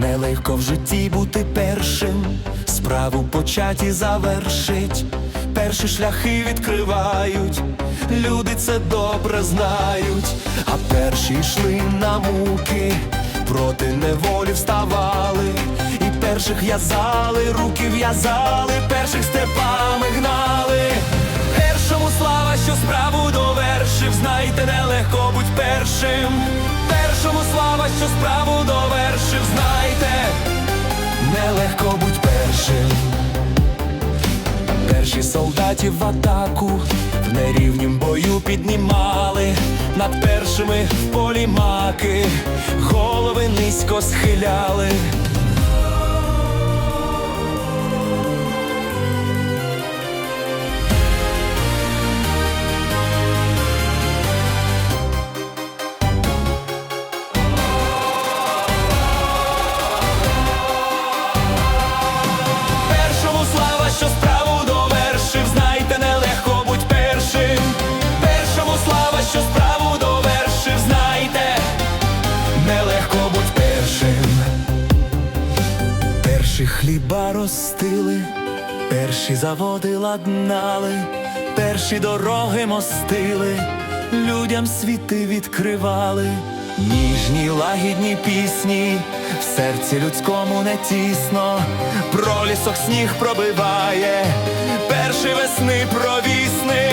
Нелегко в житті бути першим, справу почать і завершить. Перші шляхи відкривають, люди це добре знають, а перші йшли на муки, проти неволі вставали, перших в'язали, руки в'язали, перших степами гнали. Першому слава, що справу довершив, знайте, нелегко будь першим. Першому слава, що справу довершив, знайте, нелегко будь першим. Перші солдатів в атаку в нерівнім бою піднімали над першими в полі маки, голови низько схиляли. Перші хліба ростили, перші заводи ладнали, перші дороги мостили, людям світи відкривали. Ніжні лагідні пісні, в серці людському не тісно, пролісок сніг пробиває, перший весни провісник,